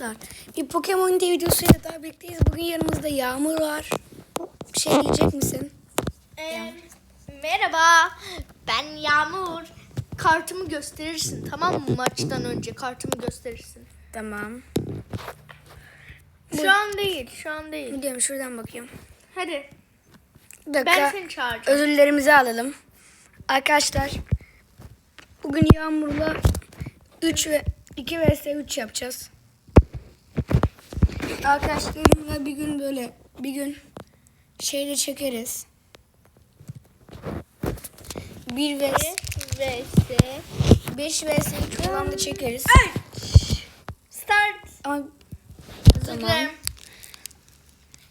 arkadaşlar. Bir Pokemon TV videosuyla daha birlikteyiz. Bugün yanımızda Yağmur var. Bir şey diyecek misin? Ee, merhaba. Ben Yağmur. Kartımı gösterirsin tamam mı? Maçtan önce kartımı gösterirsin. Tamam. Şu an değil, şu an değil. Gidiyorum şuradan bakayım. Hadi. Bir dakika. Ben seni çağıracağım. Ödüllerimizi alalım. Arkadaşlar bugün Yağmur'la 3 ve 2 vs 3 yapacağız. Arkadaşlarımla bir gün böyle bir gün şeyle çekeriz. 1 vs vs 5 vs 3 falan da çekeriz. Start. Ama Tamam.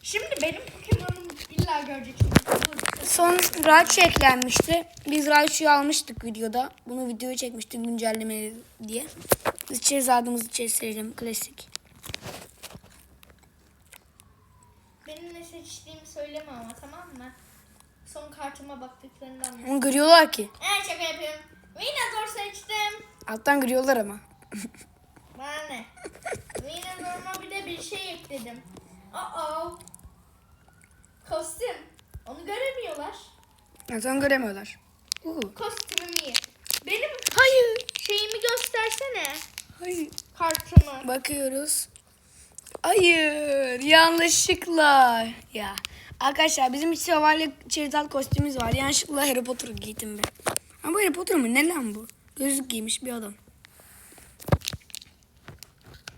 Şimdi benim Pokemon'um illa göreceksin. Dur. Son Raichu eklenmişti. Biz Raichu'yu almıştık videoda. Bunu videoyu çekmiştik güncelleme diye. Biz içeri aldığımız içeri. Klasik. Benim ne seçtiğimi söyleme ama tamam mı? Son anla. Onu görüyorlar ki. Evet şaka yapıyorum. Venusaur seçtim. Alttan görüyorlar ama. Bana ne? Venusaur'uma bir de bir şey ekledim. Uh Kostüm. Onu göremiyorlar. Alttan göremiyorlar. Uhu. Kostümüm iyi. Benim Hayır. şeyimi göstersene. Hayır. Kartımı. Bakıyoruz. Hayır. Yanlışlıkla. Ya. Arkadaşlar bizim hiç şövalye çerital kostümümüz var. Yanlışlıkla Harry Potter giydim ben. Ama bu Harry Potter mı? Ne lan bu? Gözlük giymiş bir adam.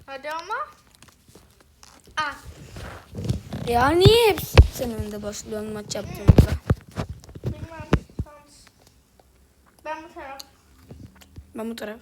Hadi ama. Ah. Ya niye hep sen önde başlıyorsun maç yaptığımızda? Bilmem. Ben bu taraf. Ben bu taraf.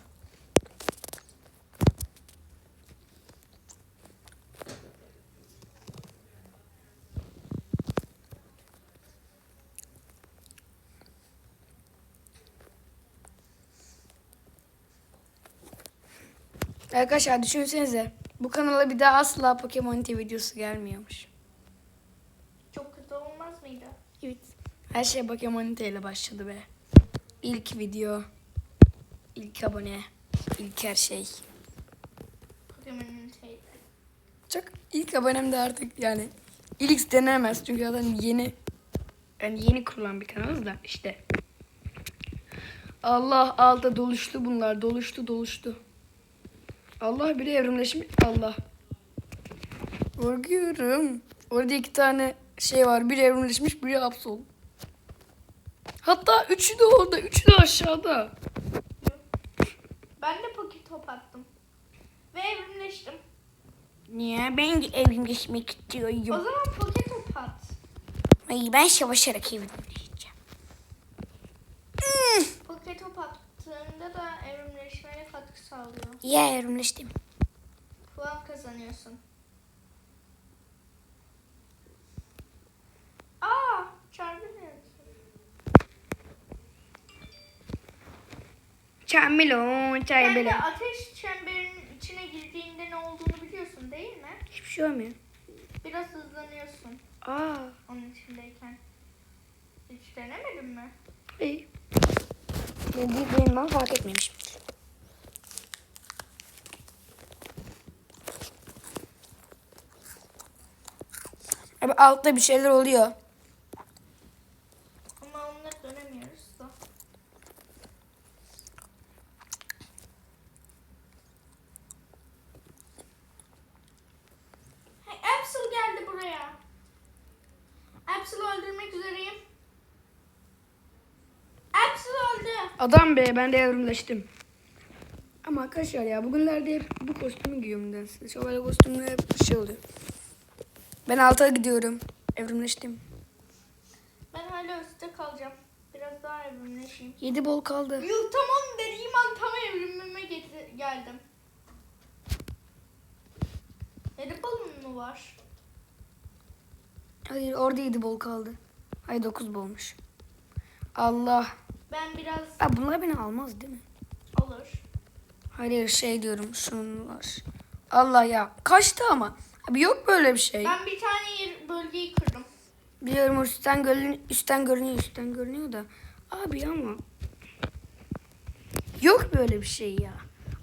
Arkadaşlar düşünsenize. Bu kanala bir daha asla Pokemon TV videosu gelmiyormuş. Çok kötü olmaz mıydı? Evet. Her şey Pokemon TV ile başladı be. İlk video, ilk abone, ilk her şey. Pokemon'un şeyi. Çok ilk abonem de artık yani ilk denemez çünkü zaten yeni yani yeni kurulan bir kanalız da işte. Allah alta doluştu bunlar doluştu doluştu. Allah bile evrimleşmiş Allah. Korkuyorum. Orada iki tane şey var. Biri evrimleşmiş, biri Absol. Hatta üçü de orada, üçü de aşağıda. Ben de poke top attım. Ve evrimleştim. Niye? Ben de evrimleşmek O istiyorum. zaman poke top at. Ay ben savaşarak evrimleşeceğim. Poke top attığında da evrimleşmeye katkı sağlıyor. Ya evrimleştim. Puan kazanıyorsun. Aa, Charmander. Çamilo, Sen çaybelo. de ateş çemberinin içine girdiğinde ne olduğunu biliyorsun değil mi? Hiçbir şey olmuyor. Biraz hızlanıyorsun Aa, onun içindeyken. Hiç denemedin mi? iyi. Değil benim ben fark etmemişim. Abi altta bir şeyler oluyor. Ama onları dönemiyoruz da. Hey, Absol geldi buraya. Absol'u öldürmek üzereyim. Absol öldü. Adam be ben de evrimleştim. Ama arkadaşlar ya bugünlerde hep bu kostümü giyiyorum nedense. Şövalye kostümü hep şey oluyor. Ben alta gidiyorum. Evrimleştim. Ben hala üstte kalacağım. Biraz daha evrimleşeyim. 7 bol kaldı. Yuh tamam dediğim an tam evrimime getir- geldim. Yedi balon mu var? Hayır orada 7 bol kaldı. Hayır 9 bolmuş. Allah. Ben biraz Aa, bunlar beni almaz değil mi? olur. Hayır şey diyorum şunlar. Allah ya. Kaçtı ama. Abi yok böyle bir şey. Ben bir tane yer, bölgeyi kırdım. Biliyorum üstten görünüyor, üstten görünüyor, üstten görünüyor da. Abi ama. Yok böyle bir şey ya.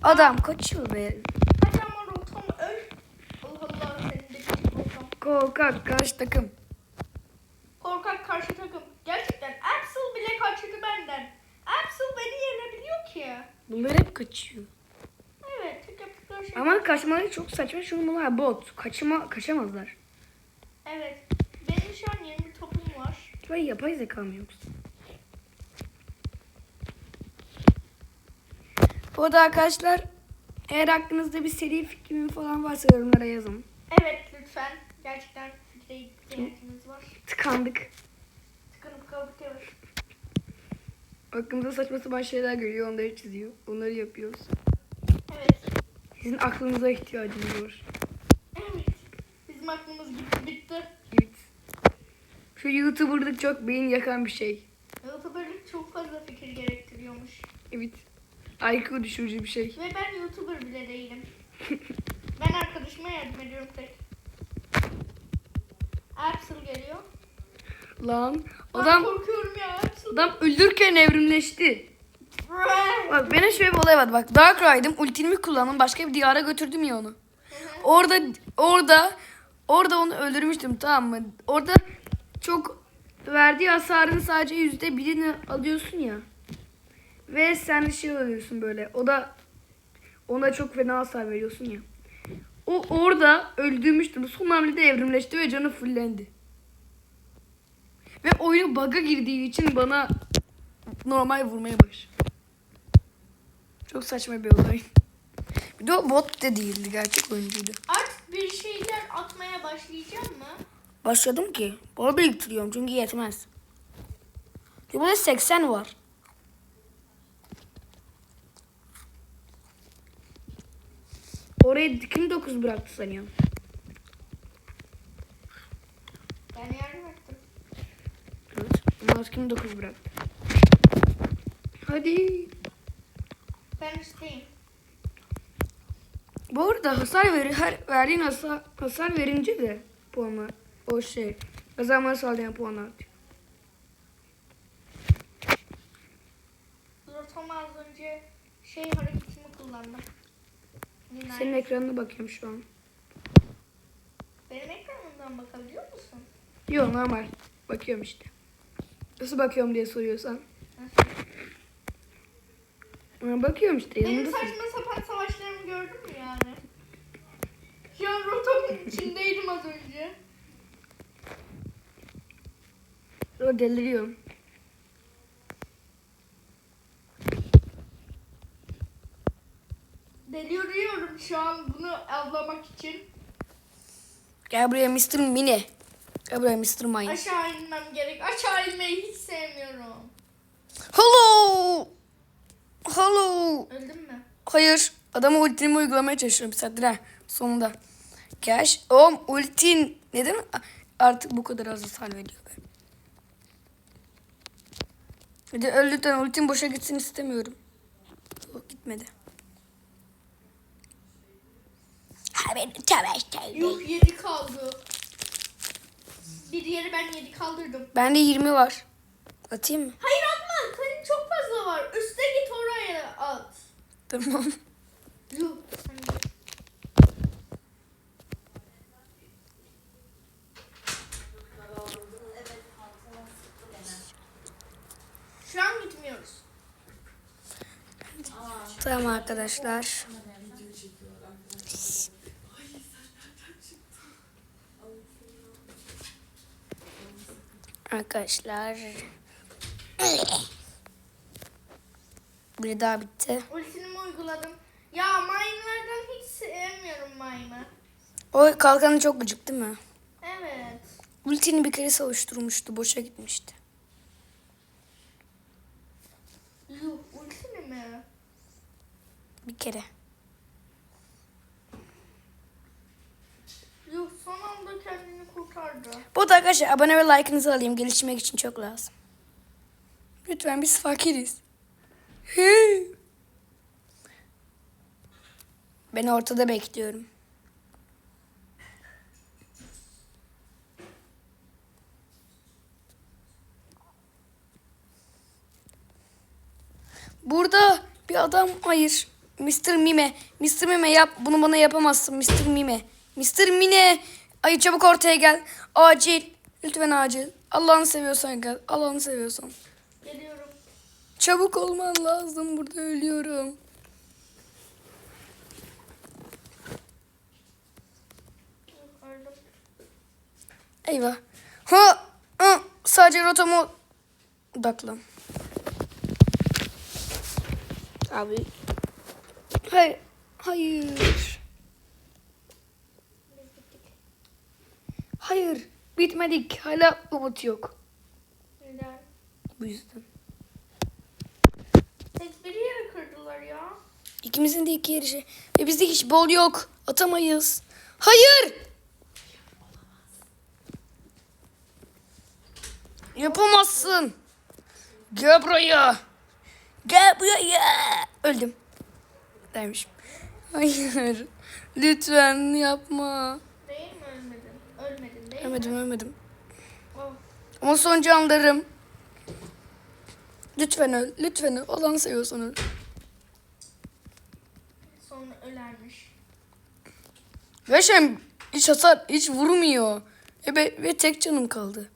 Adam kaçıyor be. Hadi ama rotam öl. Korkak karşı takım. Korkak karşı takım. Gerçekten bile kaçırdı benden. Axel beni yenebiliyor ki. Bunlar hep kaçıyor. Evet. Şey. Ama kaçmaları çok saçma çünkü bunlar bot. Kaçma, kaçamazlar. Evet. Benim şu an 20 topum var. Vay yapay zeka mı yoksa? Bu arada arkadaşlar eğer aklınızda bir seri fikri falan varsa yorumlara yazın. Evet lütfen. Gerçekten fikre ihtiyacımız var. Tıkandık. Tıkanıp kaldık evet. Aklımıza saçma sapan şeyler geliyor onları çiziyor. Onları yapıyoruz. Evet. Sizin aklınıza ihtiyacımız var. Evet. Bizim aklımız gitti bitti. Evet. Şu YouTuber'lık çok beyin yakan bir şey. YouTuber'lık çok fazla fikir gerektiriyormuş. Evet. IQ düşürücü bir şey. Ve ben YouTuber bile değilim. ben arkadaşıma yardım ediyorum tek. Axel geliyor. Lan adam korkuyorum ya adam öldürürken evrimleşti. Bak benim şöyle bir olay var. Bak Dark Ride'ım ultimi kullandım. Başka bir diyara götürdüm ya onu. Orada orada orada onu öldürmüştüm tamam mı? Orada çok verdiği hasarın sadece yüzde birini alıyorsun ya. Ve sen de şey alıyorsun böyle. O da ona çok fena hasar veriyorsun ya. O orada öldürmüştüm. Son hamlede evrimleşti ve canı fullendi. Ve oyun bug'a girdiği için bana normal vurmaya başladı. Çok saçma bir olay. Bir de o bot da değildi. Gerçek oyuncuydu. Artık bir şeyler atmaya başlayacağım mı? Başladım ki. Bol biriktiriyorum çünkü yetmez. Burada 80 var. Oraya kim 9 bıraktı sanıyorum. Ben yardım ettim. Evet. 9 bıraktı. Hadi. Ben üstteyim. Bu arada hasar veri, her verdiğin hasar, hasar verince de puanlar o şey kazanmanı sağlayan puanlar artıyor. Rotom az önce şey hareketimi kullandım. Nina. Senin ekranına bakıyorum şu an. Benim ekranımdan bakabiliyor musun? Yok normal. Bakıyorum işte. Nasıl bakıyorum diye soruyorsan. Nasıl? Bakıyorum işte Benim yanındasın. saçma sapan savaşlarımı gördün mü yani? Şu an rotomun içindeydim az önce. O deliriyorum. Deliriyorum şu an bunu avlamak için. Gel buraya Mr. Mini. Buraya Mr. Mine. Aşağı inmem gerek. Aşağı inmeyi hiç sevmiyorum. Hello! Hello! Öldün mü? Hayır. Adamı ultimi uygulamaya çalışıyorum bir saattir ha. Sonunda. Cash. Oğlum ultin neden artık bu kadar az hasar veriyor be? De öldükten ultim boşa gitsin istemiyorum. Yok gitmedi. Ha benim savaştayım. Yok 7 kaldı. Bir yeri ben 7 kaldırdım. Bende 20 var. Atayım mı? Hayır atma. Senin çok fazla var. Üste git oraya at. Tamam. Yuh. Şu an gitmiyoruz. Tamam arkadaşlar. Arkadaşlar. Bir daha bitti. Ultimi uyguladım. Ya maymunlardan hiç sevmiyorum maymun. O kalkanı çok gıcık değil mi? Evet. Ultini bir kere savuşturmuştu. Boşa gitmişti. Yuh ultimi mi? Bir kere. Yuh son anda kendini Bu arada arkadaşlar abone ve like'ınızı alayım. Gelişmek için çok lazım. Lütfen biz fakiriz. Ben ortada bekliyorum. Burada bir adam hayır. Mr. Mime. Mr. Mime yap bunu bana yapamazsın Mr. Mime. Mr. Mine Ayı çabuk ortaya gel. Acil. Lütfen acil. Allah'ını seviyorsan gel. Allah'ını seviyorsan. Geliyorum. Çabuk olman lazım. Burada ölüyorum. Öldüm. Eyvah. Ha, ha. Sadece rotama odaklan. Abi. Hayır. Hayır. Biz gittik. Hayır. Bitmedik. Hala umut yok. Neden? Bu yüzden. Tek bir yere kırdılar ya. İkimizin de iki yarışı. Ve bizde hiç bol yok. Atamayız. Hayır. Yapamazsın. Gel buraya. Gel buraya. Öldüm. Dermişim. Hayır. Lütfen yapma. Değil mi ölmedin? Ölmedin değil mi? Ölmedim ölmedim. Oh. Ama son canlarım. Lütfen öl. Lütfen öl. Allah'ını seviyorsan öl. Sonra ölermiş. Ve şey hiç hasar hiç vurmuyor. E be, ve tek canım kaldı.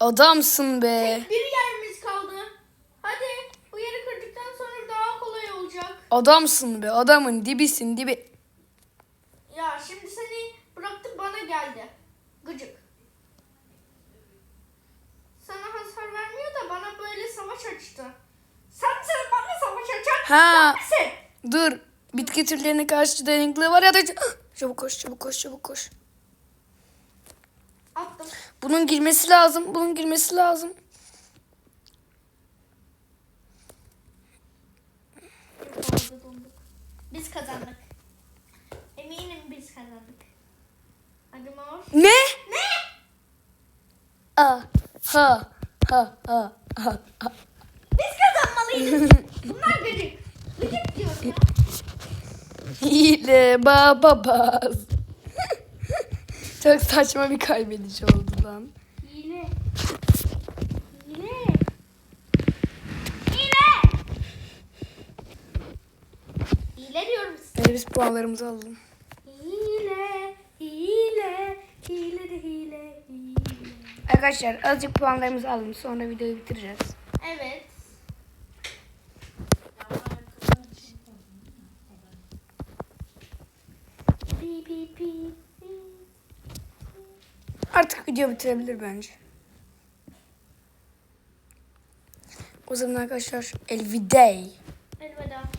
Adamsın be. Bir yerimiz kaldı. Hadi bu yeri kırdıktan sonra daha kolay olacak. Adamsın be. Adamın dibisin dibi. Ya şimdi seni bıraktı bana geldi. Gıcık. Sana hasar vermiyor da bana böyle savaş açtı. Sen sen bana savaş açan Ha. misin? Dur. Bitki türlerine karşı dayanıklılığı var ya da... Çabuk koş, çabuk koş, çabuk koş. Attım. Bunun girmesi lazım. Bunun girmesi lazım. Biz kazandık. Eminim biz kazandık. Hadi mor. Ne? Ne? A. Ha. Ha. Ha. Ha. ha. Biz kazanmalıydık. Bunlar gıcık. Gıcık diyorum ya. Hile baba baz. Çok saçma bir kaybedici oldu lan. Hile. Hile. Hile. Hile diyorum size. Hadi biz puanlarımızı alalım. Hile. Hile. Hile de hile. Hile. Arkadaşlar azıcık puanlarımızı alalım. Sonra videoyu bitireceğiz. Evet. Artık video bitirebilir bence. O zaman arkadaşlar elvidey. Elveda.